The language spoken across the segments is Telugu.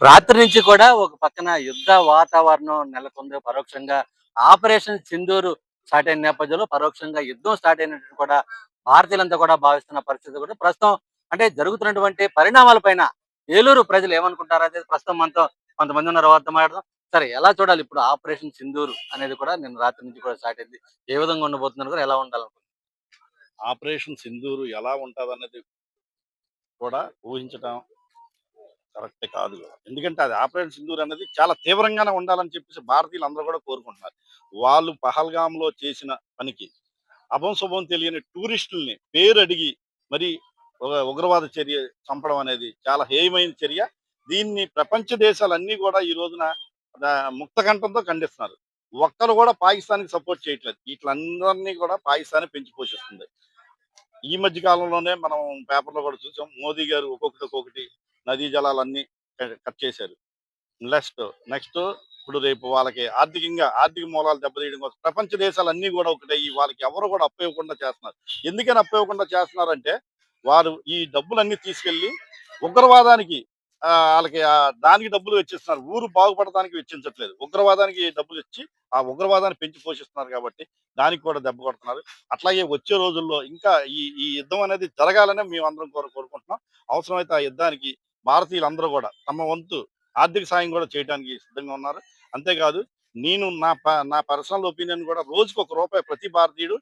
రాత్రి నుంచి కూడా ఒక పక్కన యుద్ధ వాతావరణం నెలకొంది. పరోక్షంగా ఆపరేషన్ సింధూరు స్టార్ట్ అయిన నేపథ్యంలో పరోక్షంగా యుద్ధం స్టార్ట్ అయినట్టు కూడా భారతీయులంతా కూడా భావిస్తున్న పరిస్థితి కూడా ప్రస్తుతం అంటే జరుగుతున్నటువంటి పరిణామాల పైన ఏలూరు ప్రజలు ఏమనుకుంటారు? అనేది ప్రస్తుతం మనతో కొంతమంది ఉన్నారు తర్వాత మాట్లాడదాం. సరే ఎలా చూడాలి ఇప్పుడు ఆపరేషన్ సింధూరు అనేది కూడా నేను రాత్రి నుంచి కూడా స్టార్ట్ అయింది. ఏ విధంగా ఉండబోతున్నారు కూడా ఎలా ఉండాలనుకుంటున్నారు? ఆపరేషన్ సింధూరు ఎలా ఉంటుంది అన్నది కూడా ఊహించడం కరెక్ట్ కాదు ఎందుకంటే అది ఆపరేషన్ సింధూర్ అనేది చాలా తీవ్రంగానే ఉండాలని చెప్పేసి భారతీయులు అందరూ కూడా కోరుకుంటున్నారు. వాళ్ళు పహల్గాంలో చేసిన పనికి అభం శుభం తెలియని టూరిస్టుల్ని పేరు అడిగి మరి ఒక ఉగ్రవాద చర్య చంపడం అనేది చాలా హేయమైన చర్య. దీన్ని ప్రపంచ దేశాలన్నీ కూడా ఈ రోజున ముక్తకంఠంతో ఖండిస్తున్నారు. ఒక్కరు కూడా పాకిస్తాన్కి సపోర్ట్ చేయట్లేదు. వీటిలందరినీ కూడా పాకిస్తాన్ పెంచి పోషిస్తుంది. ఈ మధ్య కాలంలోనే మనం పేపర్లో కూడా చూసాం. మోదీ గారు ఒక్కొక్కటి ఒక్కొక్కటి నదీ జలాలన్నీ కట్ చేశారు. నెక్స్ట్ నెక్స్ట్ ఇప్పుడు రేపు వాళ్ళకి ఆర్థికంగా ఆర్థిక మూలాలు దెబ్బతీయడం కోసం ప్రపంచ దేశాలన్నీ కూడా ఒకటే వాళ్ళకి ఎవరు కూడా అప్పు ఇవ్వకుండా చేస్తున్నారు. ఎందుకని అప్పు ఇవ్వకుండా చేస్తున్నారంటే వారు ఈ డబ్బులన్నీ తీసుకెళ్ళి ఉగ్రవాదానికి వాళ్ళకి దానికి డబ్బులు వెచ్చిస్తున్నారు. ఊరు బాగుపడటానికి వెచ్చించట్లేదు. ఉగ్రవాదానికి డబ్బులు ఇచ్చి ఆ ఉగ్రవాదాన్ని పెంచి పోషిస్తున్నారు కాబట్టి దానికి కూడా దెబ్బ కొడుతున్నారు. అట్లాగే వచ్చే రోజుల్లో ఇంకా ఈ ఈ యుద్ధం అనేది జరగాలని మేము అందరం కోరు కోరుకుంటున్నాం. అవసరమైతే ఆ యుద్ధానికి భారతీయులందరూ కూడా తమ వంతు ఆర్థిక సాయం కూడా చేయడానికి సిద్ధంగా ఉన్నారు. అంతేకాదు నేను నా ప- నా పర్సనల్ ఒపీనియన్ కూడా రోజుకు ఒక రూపాయి ప్రతి భారతీయుడు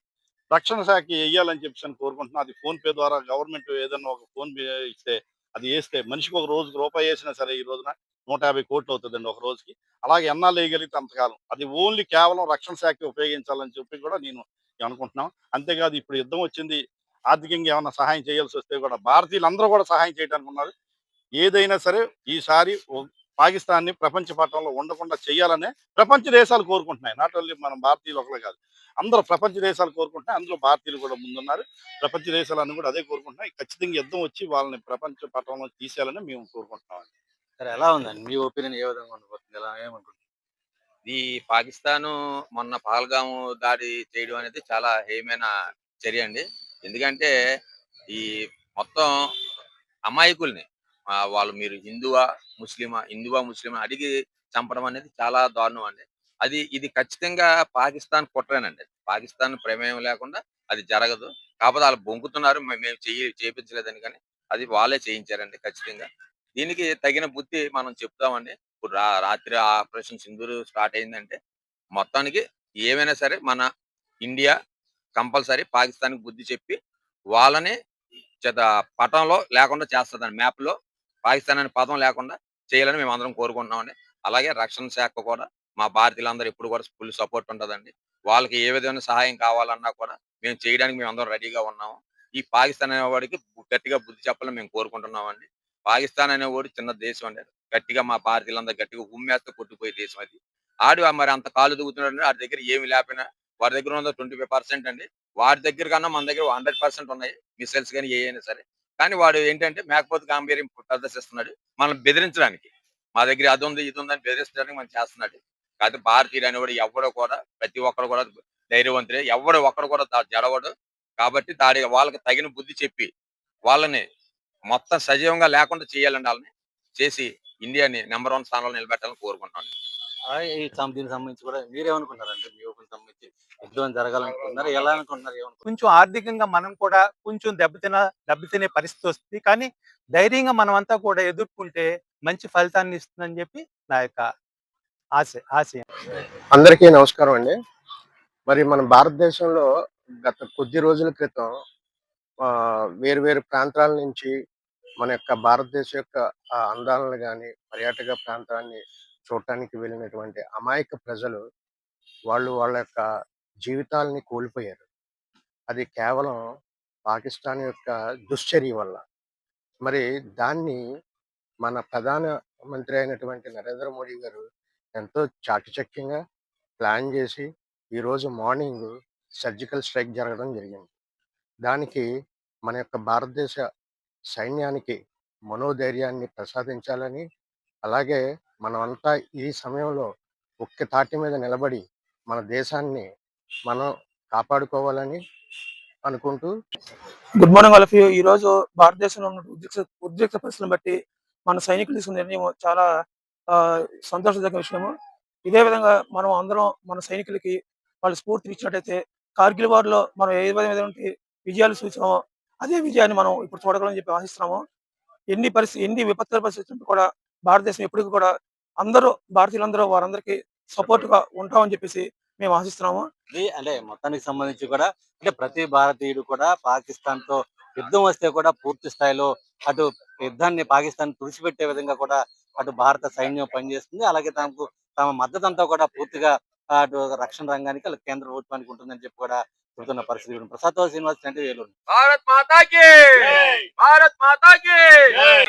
రక్షణ శాఖకి వేయాలని చెప్పేసి అని కోరుకుంటున్నాను అది ఫోన్ పే ద్వారా గవర్నమెంట్ ఏదైనా ఒక ఫోన్ పే ఇస్తే అది వేస్తే మనిషికి ఒక రోజుకు రూపాయి వేసినా సరే ఈ రోజున నూట యాభై కోట్లు అవుతుందండి ఒక రోజుకి. అలాగే ఎన్నాళ్ళు వేయగలిగితే అంతకాలం. అది ఓన్లీ కేవలం రక్షణ శాఖకి ఉపయోగించాలని చెప్పి కూడా నేను అనుకుంటున్నాం. అంతేకాదు ఇప్పుడు యుద్ధం వచ్చింది ఆర్థికంగా ఏమైనా సహాయం చేయాల్సి వస్తే కూడా భారతీయులందరూ కూడా సహాయం చేయడానికి ఉన్నారు. ఏదైనా సరే ఈసారి పాకిస్తాన్ని ప్రపంచ పట్టణంలో ఉండకుండా చేయాలనే ప్రపంచ దేశాలు కోరుకుంటున్నాయి. నాట్ ఓన్లీ మనం భారతీయులు ఒకరే కాదు అందరూ ప్రపంచ దేశాలు కోరుకుంటున్నాయి. అందులో భారతీయులు కూడా ముందున్నారు. ప్రపంచ దేశాలన్నీ కూడా అదే కోరుకుంటున్నాయి. ఖచ్చితంగా యుద్ధం వచ్చి వాళ్ళని ప్రపంచ పట్టణంలో తీసేయాలని మేము కోరుకుంటున్నాం. సరే ఎలా ఉందండి? మీ ఒపీనియన్ ఏ విధంగా ఉండబోతుంది? ఎలా ఏమనుకుంటుంది ఈ పాకిస్తాన్ మొన్న పహల్గాం దాడి చేయడం అనేది చాలా హేయమైన చర్య అండి. ఎందుకంటే ఈ మొత్తం అమాయకుల్ని వాళ్ళు మీరు హిందువా ముస్లిమా హిందువా ముస్లిమా అడిగి చంపడం అనేది చాలా దారుణం అండి. అది ఇది ఖచ్చితంగా పాకిస్తాన్ కుట్రేనండి. పాకిస్తాన్ ప్రమేయం లేకుండా అది జరగదు. కాకపోతే వాళ్ళు బొంకుతున్నారు మేము చేయి చేయించలేదని కానీ అది వాళ్ళే చేయించారండి ఖచ్చితంగా. దీనికి తగిన బుద్ధి మనం చెప్తామండి. ఇప్పుడు రా- రాత్రి ఆపరేషన్ సింధూరు స్టార్ట్ అయిందంటే మొత్తానికి ఏమైనా సరే మన ఇండియా కంపల్సరీ పాకిస్తాన్ బుద్ధి చెప్పి వాళ్ళని చేత పటంలో లేకుండా చేస్తుందండి మ్యాప్లో పాకిస్తాన్ అనే పదం లేకుండా చేయాలని మేము అందరం కోరుకుంటున్నామండి. అలాగే రక్షణ శాఖ కూడా మా భారతీయులందరూ ఎప్పుడు కూడా ఫుల్ సపోర్ట్ ఉంటుందండి. వాళ్ళకి ఏ విధమైన సహాయం కావాలన్నా కూడా మేము చేయడానికి మేము అందరం రెడీగా ఉన్నాము. ఈ పాకిస్తాన్ అనేవాడికి గట్టిగా బుద్ధి చెప్పాలని మేము కోరుకుంటున్నామండి. పాకిస్తాన్ అనేవాడు చిన్న దేశం అండి. గట్టిగా మా భారతీయులందరూ గట్టిగా ఉమ్మేస్తే కొట్టిపోయే దేశం అది. ఆడు మరి అంత కాలు దిగుతున్నాడు వాడి దగ్గర ఏమి లేకపోయినా వాడి దగ్గర ఉన్న ట్వంటీ ఫైవ్ పర్సెంట్ అండి. వాడి దగ్గర కన్నా మన దగ్గర హండ్రెడ్ పర్సెంట్ ఉన్నాయి. మిసైల్స్ కానీ ఏ అయినా సరే. కానీ వాడు ఏంటంటే మేకపోతే గాంభీర్యం ప్రదర్శిస్తున్నాడు. మనం బెదిరించడానికి. మా దగ్గర అది ఉంది ఇది ఉందని బెదిరించడానికి మనం చేస్తున్నాడు. కాకపోతే భారతీయుడు అనేవాడు ఎవడో కూడా ప్రతి ఒక్కరు కూడా ధైర్యవంతుడే. ఎవడు ఒక్కడు కూడా జడవడు. కాబట్టి దాడి వాళ్ళకి తగిన బుద్ధి చెప్పి వాళ్ళని మొత్తం సజీవంగా లేకుండా చేయాలండి వాళ్ళని చేసి ఇండియాని నెంబర్ వన్ స్థానంలో నిలబెట్టాలని కోరుకుంటున్నాను. ఈ సం- దీనికి సంబంధించి కూడా మీరేమనుకుంటారంటే మీ ఒపీనియన్ సంబంధించి యుద్ధం జరగాలనుకుంటున్నారు ఎలా ఏమనుకుంటున్నారు కొంచెం ఆర్థికంగా మనం కూడా కొంచెం దెబ్బతిన దెబ్బతినే పరిస్థితి వస్తుంది. కానీ ధైర్యంగా మనం అంతా కూడా ఎదుర్కొంటే మంచి ఫలితాన్ని ఇస్తుందని చెప్పి నా యొక్క ఆశ ఆశయం అందరికీ నమస్కారం అండి. మరి మన భారతదేశంలో గత కొద్ది రోజుల క్రితం ఆ, వేరు వేరు ప్రాంతాల నుంచి మన యొక్క భారతదేశం యొక్క ఆ, అందాలను కానీ పర్యాటక ప్రాంతాన్ని చూడటానికి వెళ్ళినటువంటి అమాయక ప్రజలు వాళ్ళు వాళ్ళ యొక్క జీవితాలని కోల్పోయారు. అది కేవలం పాకిస్తాన్ యొక్క దుశ్చర్య వల్ల. మరి దాన్ని మన ప్రధాన మంత్రి అయినటువంటి నరేంద్ర మోడీ గారు ఎంతో చాకచక్యంగా ప్లాన్ చేసి ఈరోజు మార్నింగ్ సర్జికల్ స్ట్రైక్ జరగడం జరిగింది. దానికి మన యొక్క భారతదేశ సైన్యానికి మనోధైర్యాన్ని ప్రసాదించాలని అలాగే మనమంతా ఈ సమయంలో ఒక్క తాటి మీద నిలబడి మన దేశాన్ని మనం కాపాడుకోవాలని అనుకుంటూ good morning all of you ఈ రోజు భారతదేశంలో ఉన్న ఉద్రిక్త ఉద్రిక్త పరిస్థితులను బట్టి మన సైనికులు తీసుకున్న నిర్ణయం చాలా ఆ, విషయము. ఇదే విధంగా మనం అందరం మన సైనికులకి వాళ్ళు స్ఫూర్తి ఇచ్చినట్టయితే కార్గిల్ వార్లో మనం ఏ విధమైనటువంటి విజయాలు చూసామో అదే విజయాన్ని మనం ఇప్పుడు చూడగలని చెప్పి ఆశిస్తున్నాము. ఎన్ని పరిస్థితి ఎన్ని విపత్తుల పరిస్థితులు కూడా భారతదేశం ఎప్పటికీ కూడా అందరూ భారతీయులందరూ వారందరికీ సపోర్ట్గా ఉంటామని చెప్పేసి మేము ఆశిస్తున్నాము. ఇది అంటే మొత్తానికి సంబంధించి కూడా అంటే ప్రతి భారతీయుడు కూడా పాకిస్తాన్తో యుద్ధం వస్తే కూడా పూర్తి స్థాయిలో అటు యుద్ధాన్ని పాకిస్తాన్ తుడిచిపెట్టే విధంగా కూడా అటు భారత సైన్యం పనిచేస్తుంది. అలాగే తమకు తమ మద్దతు అంతా కూడా పూర్తిగా అటు రక్షణ రంగానికి అలాగే కేంద్ర ప్రభుత్వానికి ఉంటుందని చెప్పి కూడా చెబుతున్న పరిస్థితి. ప్రసాద్ శ్రీనివాస్ అంటే వేలూరు భారత్ మాతాకి! భారత్ మాతాకి!